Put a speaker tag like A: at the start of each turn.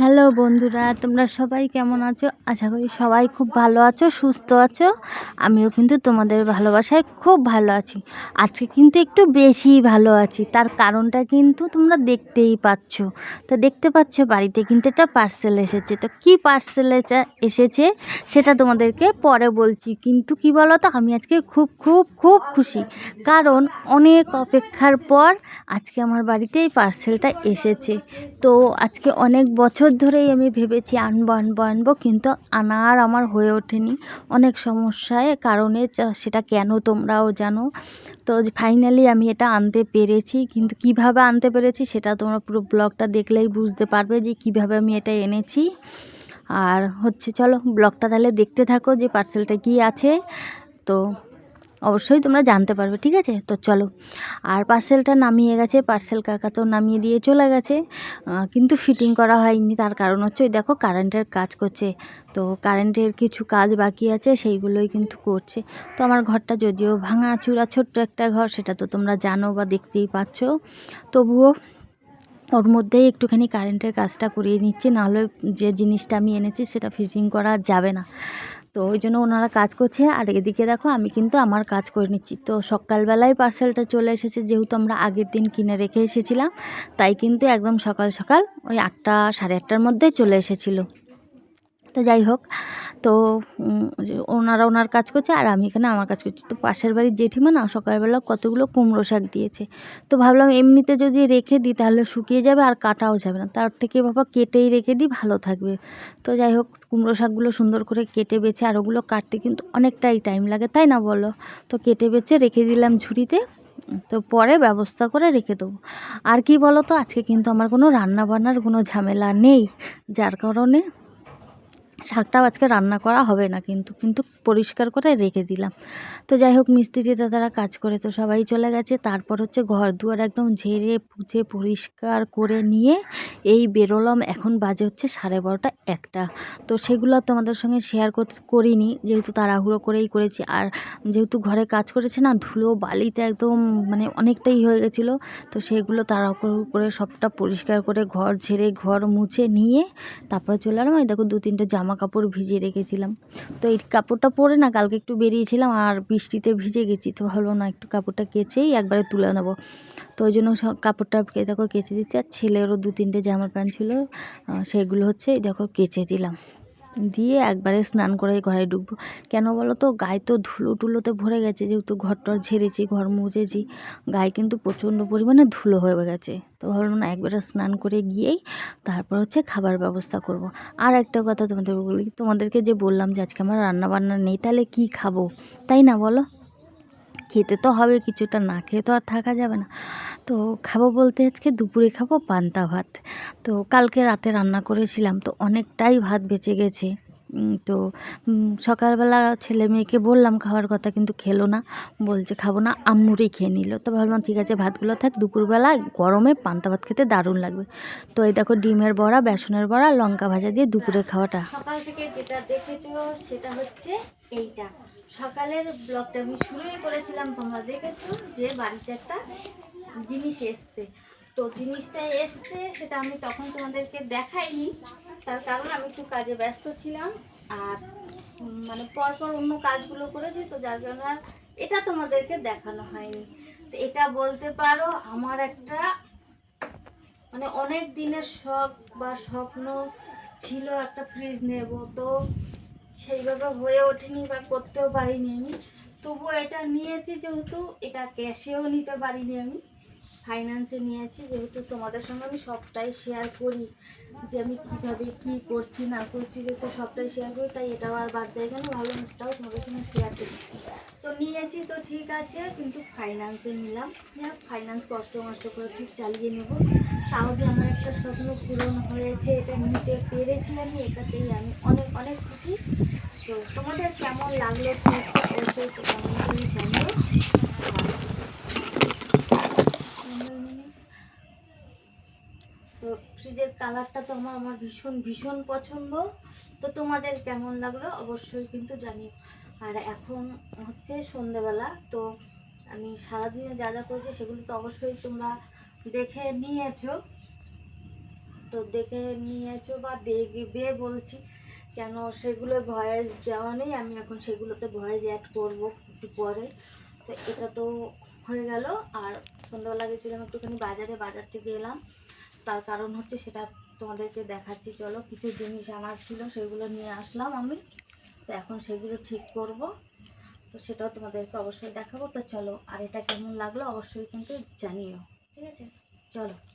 A: Hello বন্ধুরা, তোমরা সবাই কেমন আছো? আশা করি সবাই খুব ভালো আছো, সুস্থ আছো। আমিও কিন্তু তোমাদের ভালোবাসায় খুব ভালো আছি। আজকে কিন্তু একটু বেশি ভালো আছি, তার কারণটা কিন্তু তোমরা দেখতেই পাচ্ছ। তো দেখতে পাচ্ছ, বাড়িতে কিন্তু একটা পার্সেল এসেছে। তো কী পার্সেল এসেছে সেটা তোমাদেরকে পরে বলছি। কিন্তু কি বলো তো আমি আজকে খুব খুব খুব খুশি। কারণ অনেক অপেক্ষার পর আজকে আমার বাড়িতে এই পার্সেলটা এসেছে। তো আজকে অনেক বছর ধরেই আমি ভেবেছি আনব আনব আনব, কিন্তু আনার আমার হয়ে ওঠেনি। অনেক সমস্যায় কারণে সেটা কেন তোমরাও জানো? তো ফাইনালি আমি এটা আনতে পেরেছি, কিন্তু কীভাবে আনতে পেরেছি সেটা তোমরা পুরো ব্লগটা দেখলেই বুঝতে পারবে যে কীভাবে আমি এটা এনেছি। আর হচ্ছে, চলো ব্লগটা তাহলে দেখতে থাকো যে পার্সেলটা কি আছে। তো অবশ্যই তোমরা জানতে পারবে, ঠিক আছে? তো চলো। আর পার্সেলটা নামিয়ে গেছে পার্সেল কাকা তো নামিয়ে দিয়ে চলে গেছে। কিন্তু ফিটিং করা হয়নি, তার কারণ হচ্ছে ওই দেখো কারেন্টের কাজ করছে। তো কারেন্টের কিছু কাজ বাকি আছে, সেইগুলোই কিন্তু করছে। তো আমার ঘরটা যদিও ভাঙা চূড়া ছোট্ট একটা ঘর, সেটা তো তোমরা জানো বা দেখতেই পাচ্ছ। তবুও ওর মধ্যেই একটুখানি কারেন্টের কাজটা করিয়ে নিচ্ছে, নাহলে যে জিনিসটা আমি এনেছি সেটা ফিটিং করা যাবে না। তো ওই জন্য ওনারা কাজ করছে। আর এদিকে দেখো, আমি কিন্তু আমার কাজ করে নিচ্ছি। তো সকালবেলায় পার্সেলটা চলে এসেছে, যেহেতু আমরা আগের দিন কিনে রেখে এসেছিলাম, তাই কিন্তু একদম সকাল সকাল ওই আটটা, সাড়ে আটটার মধ্যে চলে এসেছিল। তো যাই হোক তো ওনারা ওনার কাজ করছে আর আমি এখানে আমার কাজ করছি। তো পাশের বাড়ির জেঠিমা না সকালবেলা কতগুলো কুমড়ো শাক দিয়েছে। তো ভাবলাম এমনিতে যদি রেখে দিই তাহলে শুকিয়ে যাবে আর কাটাও যাবে না। তার থেকে বাবা কেটেই রেখে দিই, ভালো থাকবে। তো যাই হোক, কুমড়ো শাকগুলো সুন্দর করে কেটে বেছে আর ওগুলো কাটতে কিন্তু অনেকটাই টাইম লাগে, তাই না বলো? তো কেটে বেছে রেখে দিলাম ঝুড়িতে, তো পরে ব্যবস্থা করে রেখে দেবো। আর কি বলো তো, আজকে কিন্তু আমার কোনো রান্না বান্নার কোনো ঝামেলা নেই। যার কারণে শাকটাও আজকে রান্না করা হবে না কিন্তু কিন্তু পরিষ্কার করে রেখে দিলাম। তো যাই হোক, মিস্ত্রি দাদারা কাজ করে তো সবাই চলে গেছে। তারপর হচ্ছে ঘর দুয়ার একদম ঝেড়ে পুছে পরিষ্কার করে নিয়ে এই বেরোলাম, এখন বাজে হচ্ছে সাড়ে বারোটা একটা। তো সেগুলো তোমাদের সঙ্গে শেয়ার করিনি, যেহেতু তাড়াহুড়ো করেই করেছি। আর যেহেতু ঘরে কাজ করেছে না, ধুলো বালিতে একদম মানে অনেকটাই হয়ে গেছিল। তো সেগুলো তাড়াহুড়ো করে সবটা পরিষ্কার করে ঘর ঝেড়ে, ঘর মুছে নিয়ে তারপরে চলে এলাম। এই দেখো দু তিনটে জামা কাপড় ভিজিয়ে রেখেছিলাম। তো এই কাপড়টা পরে না কালকে একটু বেরিয়েছিলাম আর বৃষ্টিতে ভিজে গেছি। তো ভাবলাম না একটু কাপড়টা কেচেই একবারে তুলে নেব। তো ওই জন্য সব কাপড়টা দেখো কেচে দিচ্ছি আর ছেলেরও দু তিনটে জামা প্যান্ট ছিল। সেগুলো হচ্ছে দেখো কেচে দিলাম। দিয়ে একবারে স্নান করে ঘরে ঢুকবো। কেন বলো তো, গায়ে তো ধুলো টুলোতে ভরে গেছে, যেহেতু ঘর টর ঝেড়েছি, ঘর মুছেছি, গায়ে কিন্তু প্রচণ্ড পরিমাণে ধুলো হয়ে গেছে। তো ভাবলাম না, একবারে স্নান করে গিয়েই তারপর হচ্ছে খাবার ব্যবস্থা করব। আর একটা কথা তোমাদের বলি, তোমাদেরকে যে বললাম যে আজকে আমার রান্না বান্না নেই, তাহলে কি খাব? তাই না বলো? খেতে তো হবে, কিছুটা না খেয়ে তো আর থাকা যাবে না। তো খাব বলতে আজকে দুপুরে খাব পান্তা ভাত। তো কালকে রাতে রান্না করেছিলাম, তো অনেকটাই ভাত বেঁচে গেছে। তো সকালবেলা ছেলে মেয়েকে বললাম খাওয়ার কথা, কিন্তু খেলো না। বলছে খাব না, আম্মুরই খেয়ে নিল। তো ভাবলাম ঠিক আছে, ভাতগুলো থাক দুপুরবেলা গরমে পান্তা ভাত খেতে দারুণ লাগবে। তো এই দেখো ডিমের বড়া, বেসনের বড়া, লঙ্কা ভাজা দিয়ে দুপুরে খাওয়াটা।
B: সকাল থেকে যেটা দেখেছ, সেটা হচ্ছে এইটা। সকালের ব্লগটা আমি শুরুই করেছিলাম, তোমরা দেখেছ যে বাড়িতে একটা জিনিস এসছে। তো জিনিসটা এসছে, সেটা আমি তখন তোমাদেরকে দেখাইনি। তার কারণ আমি একটু কাজে ব্যস্ত ছিলাম আর মানে পরপর অন্য কাজগুলো করেছি, তো যার জন্য আর এটা তোমাদেরকে দেখানো হয়নি। তো এটা বলতে পারো, আমার একটা মানে অনেক দিনের শখ বা স্বপ্ন ছিল একটা ফ্রিজ নেব। তো সেইভাবে হয়ে ওঠেনি বা করতেও পারিনি আমি। তবুও এটা নিয়েছি যেহেতু, এটা ক্যাশেও নিতে পারিনি আমি। ফাইন্যান্সে নিয়েছি, যেহেতু তোমাদের সঙ্গে আমি সবটাই শেয়ার করি। যে আমি কীভাবে কি করছি, না করছি যেহেতু সবটাই শেয়ার করি, তাই এটাও আর বাদ দেয় কেন? ভালো এটাও তোমাদের সঙ্গে শেয়ার করি। তো নিয়েছি, তো ঠিক আছে, কিন্তু ফাইন্যান্সে নিলাম। ফাইন্যান্স কষ্ট মষ্ট করে ঠিক চালিয়ে নেব। তাও যে আমার একটা স্বপ্ন পূরণ হয়েছে, এটা নিতে পেরেছি আমি, এটাতেই আমি অনেক অনেক খুশি। তো তোমাদের কেমন লাগল? জানিও তো ফ্রিজের কালারটা তো আমার আমার ভীষণ ভীষণ পছন্দ। তো তোমাদের কেমন লাগল অবশ্যই কিন্তু জানি আর এখন হচ্ছে সন্ধেবেলা, তো আমি সারাদিনে যা যা করেছি সেগুলো তো অবশ্যই তোমরা দেখে নিয়েছো। তো দেখে নিয়েছো বা দেখবে বলছি, কেন সেগুলো ভয়েস দেওয়া নেই, আমি এখন সেগুলোতে ভয়েস অ্যাড করব একটু পরে। তো এটা তো হয়ে গেল, আর সন্ধ্যাবেলা গেছিলাম একটুখানি বাজারে, বাজার থেকে এলাম। তার কারণ হচ্ছে সেটা তোমাদেরকে দেখাচ্ছি, চলো। কিছু জিনিস আমার ছিল, সেগুলো নিয়ে আসলাম আমি। তো এখন সেগুলো ঠিক করব। তো সেটাও তোমাদেরকে অবশ্যই দেখাবো। তো চলো, আর এটা কেমন লাগল অবশ্যই কিন্তু জানিও। ঠিক আছে? চলো।